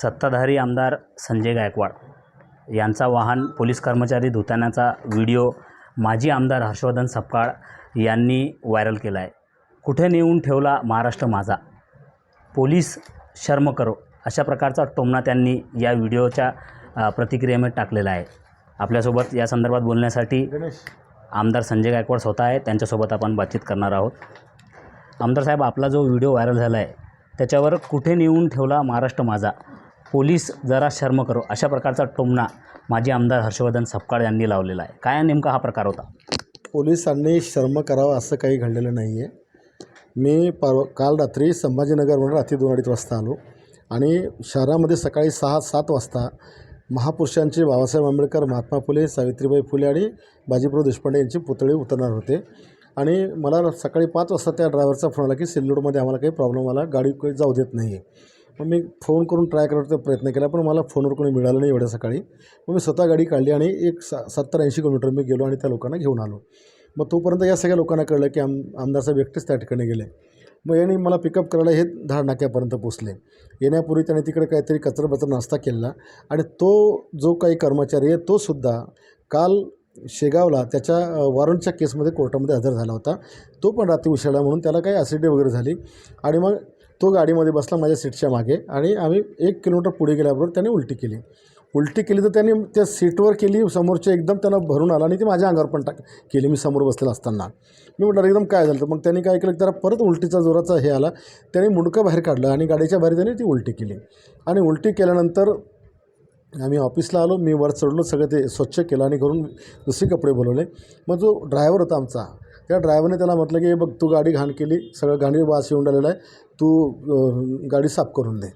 सत्ताधारी आमदार संजय गायकवाड यांचा वाहन पोलीस कर्मचारी धुतानाचा व्हिडिओ माजी आमदार हर्षवर्धन सपकाळ यांनी व्हायरल केला आहे कुठे नेऊन ठेवला महाराष्ट्र माझा? पोलीस शर्म करो अशा प्रकारचा टोमणा त्यांनी या व्हिडिओच्या प्रतिक्रियेमध्ये टाकलेला आहे. आपल्यासोबत या संदर्भात बोलण्यासाठी आमदार संजय गायकवाड स्वतः आहे. त्यांच्यासोबत आपण बातचीत करणार आहोत. आमदार साहेब आपला जो व्हिडिओ व्हायरल झाला आहे त्याच्यावर कुठे नेऊन ठेवला महाराष्ट्र माझा? पोलीस जरा शर्म करो. अशा प्रकारचा टोमणा माजी आमदार हर्षवर्धन सपकाळ यांनी लावलेला आहे. काय नेमका हा प्रकार होता? पोलिसांनी शर्म करावा असं काही घडलेलं नाही आहे मी परवा काल रात्री संभाजीनगरवरून रात्री दोन अडीच वाजता आलो आणि शहरामध्ये सकाळी सहा सात वाजता महापुरुषांचे बाबासाहेब आंबेडकर महात्मा फुले सावित्रीबाई फुले आणि बाजीप्रभू देशपांडे यांचे पुतळे उतरणार होते. आणि मला सकाळी पाच वाजता त्या ड्रायव्हरचा फोन आला की सिल्लोडमध्ये आम्हाला काही प्रॉब्लेम आला गाडी काही जाऊ देत नाही आहे मग मी फोन करून ट्राय करण्याचा प्रयत्न केला पण मला फोनवर कोणी मिळालं नाही एवढ्या सकाळी. मग मी स्वतः गाडी काढली आणि एक सा सत्तर ऐंशी किलोमीटर मी गेलो आणि त्या लोकांना घेऊन आलो. मग तोपर्यंत या सगळ्या लोकांना कळलं की आम आमदार साहेब एकटेच त्या ठिकाणी गेले. मग याने मला पिकअप करायला हे धाड नाक्यापर्यंत पोचले येण्यापूर्वी त्याने तिकडे काहीतरी कचराबचरा नाश्ता केला आणि तो जो काही कर्मचारी आहे तो सुद्धा काल शेगावला त्याच्या वॉरंटच्या केसमध्ये कोर्टामध्ये हजर झाला होता. तो पण रात्री उशिरा म्हणून त्याला काही ॲसिडी वगैरे झाली आणि मग तो गाडीमध्ये बसला माझ्या सीटच्या मागे आणि आम्ही एक किलोमीटर पुढे गेल्याबरोबर त्याने उलटी केली. उलटी केली तर त्याने त्या सीटवर केली समोरच्या एकदम त्यांना भरून आला आणि ती माझ्या अंगावर पण टाक केली मी समोर बसलेला असताना. मी म्हटलं एकदम काय झालं? तर मग त्यांनी काय केलं त्याला परत उलटीचा जोराचा हे आला. त्याने मुंडकं बाहेर काढलं आणि गाडीच्या बाहेर त्याने ती उलटी केली. आणि उलटी केल्यानंतर आम्ही ऑफिसला आलो. मी वर चढलो सगळं ते स्वच्छ केलं आणि करून दुसरे कपडे बोलवले. मग जो ड्रायव्हर होता आमचा त्या ड्रायव्हरने त्याला म्हटलं की "हे बघ तू गाडी घाण केली सगळं घाणी वास येऊन राहिलेला आहे तू गाडी साफ करून दे.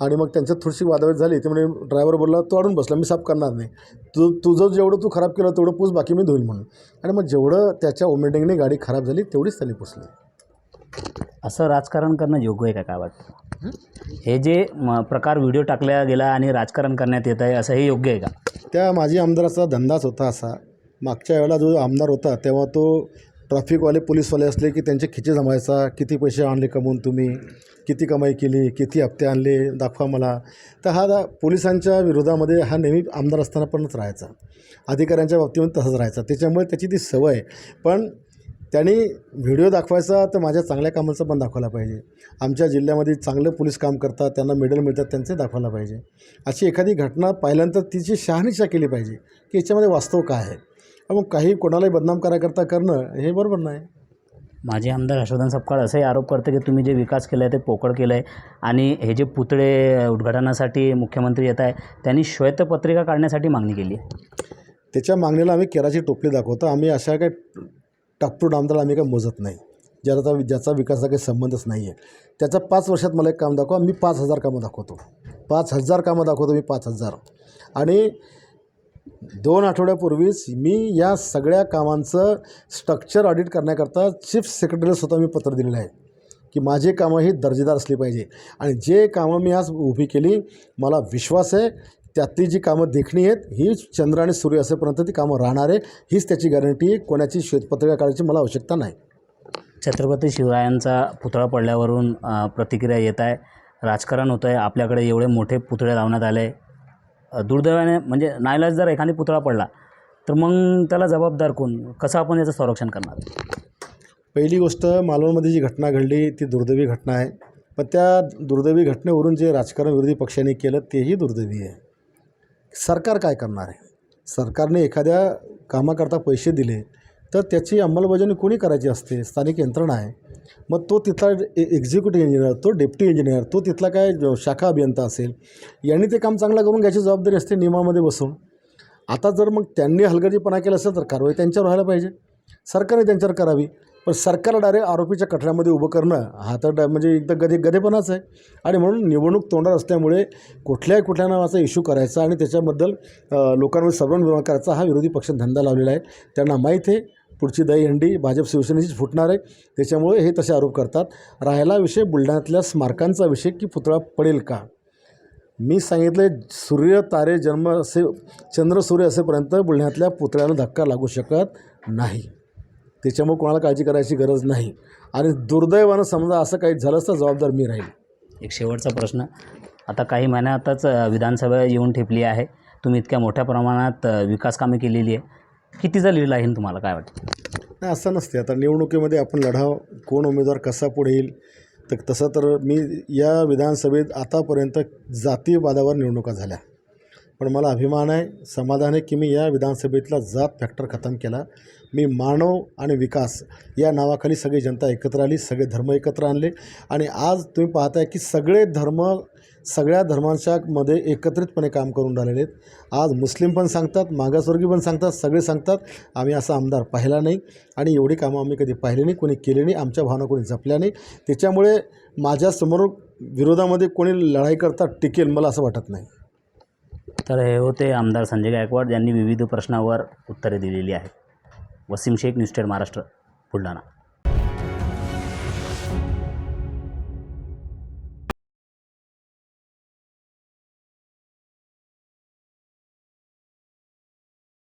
आणि मग त्यांच्यात थोडीशी वादावाद झाली. ते म्हणजे ड्रायव्हर बोलला तो अडून बसला मी साफ करणार नाही. तू तुझं जेवढं तू खराब केलं तेवढं पूस बाकी मी धुईन म्हणून. आणि मग जेवढं त्याच्या ओमेडिंगने गाडी खराब झाली तेवढीच त्यांनी पुसली असं राजकारण करणं योग्य आहे का काय वाटतं? हे जे प्रकार व्हिडिओ टाकला गेला आणि राजकारण करण्यात येत आहे असं हे योग्य आहे का? त्या माजी आमदाराचा धंदाच होता असा. मागच्या वेळेला जो आमदार होता तेव्हा तो ट्रॅफिकवाले पोलीसवाले असले की त्यांचे खिचे जमायचा किती पैसे आणले कमवून तुम्ही किती कमाई केली किती हप्ते आणले दाखवा मला. तर हा पोलिसांच्या विरोधामध्ये हा नेहमी आमदार असताना पणच राहायचा. अधिकाऱ्यांच्या बाबतीमध्ये तसंच राहायचा. त्याच्यामुळे त्याची ती सवय आहे. पण त्यांनी व्हिडिओ दाखवायचा तर माझ्या चांगल्या कामाचा पण दाखवला पाहिजे. आमच्या जिल्ह्यामध्ये चांगलं पोलीस काम करतात त्यांना मेडल मिळतात त्यांचे दाखवायला पाहिजे. अशी एखादी घटना पाहिल्यानंतर तिची शहानिशा केली पाहिजे की याच्यामध्ये वास्तव काय आहे? मग काही कोणालाही बदनाम कराकरता करणं हे बरोबर नाही. माझे आमदार हर्षवर्धन सपकाळ असाही आरोप करते की तुम्ही जे विकास केला आहे ते पोकळ केलं आहे आणि हे जे पुतळे उद्घाटनासाठी मुख्यमंत्री येत आहे त्यांनी श्वेतपत्रिका काढण्यासाठी मागणी केली आहे. त्याच्या मागणीला आम्ही केराची टोपली दाखवतो. आम्ही अशा काही टापटू डामदार आम्ही काही मोजत नाही. ज्याचा ज्याचा विकासाचा काही संबंधच नाही आहे त्याचा पाच वर्षात मला एक काम दाखवा मी पाच हजार कामं दाखवतो. पाच हजार कामं दाखवतो मी पाच हजार. आणि दोन आठवड्यापूर्वीच मी या सगळ्या कामांचं स्ट्रक्चर ऑडिट करण्याकरता चीफ सेक्रेटरीला स्वतः मी पत्र दिलेलं आहे की माझे कामं ही दर्जेदार असली पाहिजे. आणि जे कामं मी आज उभी केली मला विश्वास आहे त्यातली जी कामं देखणी आहेत ही चंद्र आणि सूर्य असेपर्यंत ती कामं राहणार आहे हीच त्याची गॅरंटी कोणाची श्वेतपत्रिका काढायची मला आवश्यकता नाही. छत्रपती शिवरायांचा पुतळा पडल्यावरून प्रतिक्रिया येत आहे. राजकारण होतं आहे आपल्याकडे एवढे मोठे पुतळे लावण्यात आले. दुर्दैवाने म्हणजे नाईलाज जर एखादी पुतळा पडला तर मग त्याला जबाबदार कोण? कसं आपण याचं संरक्षण करणार? पहिली गोष्ट मालवणमध्ये जी घटना घडली ती दुर्दैवी घटना आहे. पण त्या दुर्दैवी घटनेवरून जे राजकारण विरोधी पक्षांनी केलं तेही दुर्दैवी आहे. सरकार काय करणार आहे? सरकारने एखाद्या कामाकरता पैसे दिले तर त्याची अंमलबजावणी कोणी करायची असते? स्थानिक यंत्रणा आहे. मग तो तिथला ए एक्झिक्युटिव्ह इंजिनियर तो डेप्टी इंजिनियर तो तिथला काय शाखा अभियंता असेल? यांनी ते काम चांगलं करून घ्यायची जबाबदारी असते नियमामध्ये बसून. आता जर मग त्यांनी हलगर्जीपणा केला असेल तर कारवाई त्यांच्यावर व्हायला पाहिजे. सरकारने त्यांच्यावर करावी. पण सरकारला डायरेक्ट आरोपीच्या कठड्यामध्ये उभं करणं हा तर डा- म्हणजे एकदा गदे गदेपणाच आहे. आणि म्हणून निवडणूक तोंडात असल्यामुळे कुठल्याही कुठल्या नावाचा इश्यू करायचा आणि त्याच्याबद्दल लोकांमध्ये सर्व निर्माण करायचा हा विरोधी पक्ष धंदा लावलेला आहे. त्यांना माहीत आहे. पुढची दहीहंडी भाजप शिवसेनेचीच फुटणार आहे. त्याच्यामुळे हे तसे आरोप करतात. राहिला विषय बुलढाण्यातल्या स्मारकांचा विषय की पुतळा पडेल का? मी सांगितलं सूर्य तारे जन्म असे चंद्र सूर्य असेपर्यंत बुलढाण्यातल्या पुतळ्याला धक्का लागू शकत नाही. त्याच्यामुळे कोणाला काळजी करायची गरज नाही. आणि दुर्दैवानं समजा असं काही झालंच तर जबाबदार मी राहील. एक शेवटचा प्रश्न. आता काही महिन्यातच विधानसभा येऊन ठेपली आहे. तुम्ही इतक्या मोठ्या प्रमाणात विकासकामे विकास कामे केलेली आहे. कितीचा लीड आहे तुम्हाला? काय वाटतं? नाही असं नसते. आता निवडणुकीमध्ये आपण लढाव कोण उमेदवार कसा पुढे येईल तर तसं तर मी या विधानसभेत आतापर्यंत जातीवादावर निवडणुका झाल्या. पण मला अभिमान आहे समाधान आहे की मी या विधानसभेतला जात फॅक्टर खतम केला. मी मानव आणि विकास या नावाखाली सगळी जनता एकत्र आली सगळे धर्म एकत्र आणले. आणि आज तुम्ही पाहताय की सगळे धर्म सगळ्या धर्मांशामध्ये एकत्रितपणे काम करून राहिलेले आहेत. आज मुस्लिम पण सांगतात मागासवर्गीय पण सांगतात सगळे सांगतात. आम्ही असा आमदार पाहिला नाही आणि एवढी कामं आम्ही कधी पाहिली नाही कोणी केली नाही आमच्या भावना कोणी जपल्या नाही. त्याच्यामुळे माझ्यासमोर विरोधामध्ये कोणी लढाई करता टिकेल मला असं वाटत नाही. तर हे होते आमदार संजय गायकवाड यांनी विविध प्रश्नावर उत्तरे दिलेली आहेत. वसीम शेख न्यूज महाराष्ट्र बुलढाणा.